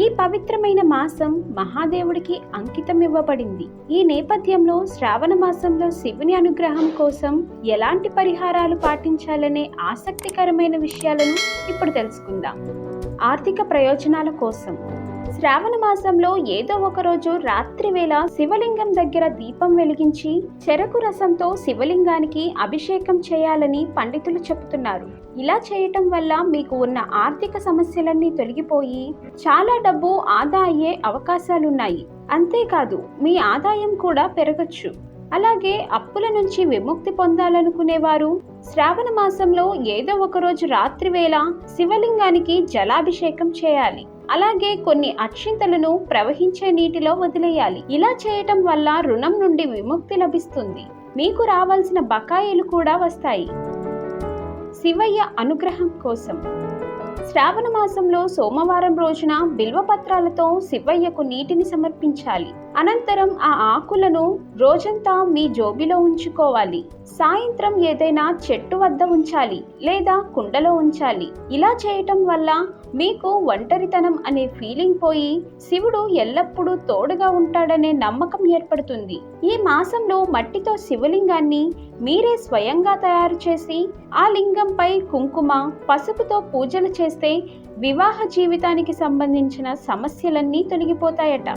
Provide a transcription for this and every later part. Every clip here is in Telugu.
ఈ పవిత్రమైన మాసం మహాదేవుడికి అంకితం ఇవ్వబడింది. ఈ నేపథ్యంలో శ్రావణ మాసంలో శివుని అనుగ్రహం కోసం ఎలాంటి పరిహారాలు పాటించాలనే ఆసక్తికరమైన విషయాలను ఇప్పుడు తెలుసుకుందాం. ఆర్థిక ప్రయోజనాల కోసం శ్రావణ మాసంలో ఏదో ఒక రోజు రాత్రి వేళ శివలింగం దగ్గర దీపం వెలిగించి చెరకు రసంతో శివలింగానికి అభిషేకం చేయాలని పండితులు చెబుతున్నారు. ఇలా చేయటం వల్ల మీకు ఉన్న ఆర్థిక సమస్యలన్నీ తొలగిపోయి చాలా డబ్బు ఆదా అయ్యే అవకాశాలున్నాయి. అంతేకాదు మీ ఆదాయం కూడా పెరగచ్చు. అలాగే అప్పుల నుంచి విముక్తి పొందాలనుకునేవారు. శ్రావణ మాసంలో ఏదో ఒకరోజు రాత్రి వేళ శివలింగానికి జలాభిషేకం చేయాలి. అలాగే కొన్ని అక్షింతలను ప్రవహించే నీటిలో వదిలేయాలి. ఇలా చేయటం వల్ల రుణం నుండి విముక్తి లభిస్తుంది. మీకు రావాల్సిన బకాయిలు కూడా వస్తాయి. శివయ్య అనుగ్రహం కోసం. శ్రావణ మాసంలో సోమవారం రోజున బిల్వపత్రాలతో శివయ్యకు నీటిని సమర్పించాలి. అనంతరం ఆ ఆకులను రోజంతా మీ జోబిలో ఉంచుకోవాలి. సాయంత్రం ఏదైనా చెట్టు వద్ద ఉంచాలి లేదా కుండలో ఉంచాలి. ఇలా చేయటం వల్ల మీకు ఒంటరితనం అనే ఫీలింగ్ పోయి శివుడు ఎల్లప్పుడూ తోడుగా ఉంటాడనే నమ్మకం ఏర్పడుతుంది. ఈ మాసంలో మట్టితో శివలింగాన్ని మీరే స్వయంగా తయారు చేసి ఆ లింగంపై కుంకుమ పసుపుతో పూజలు చేస్తే వివాహ జీవితానికి సంబంధించిన సమస్యలన్నీ తొలగిపోతాయట.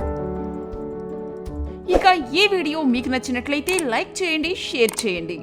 ఇక ఈ వీడియో మీకు నచ్చినట్లయితే లైక్ చేయండి షేర్ చేయండి.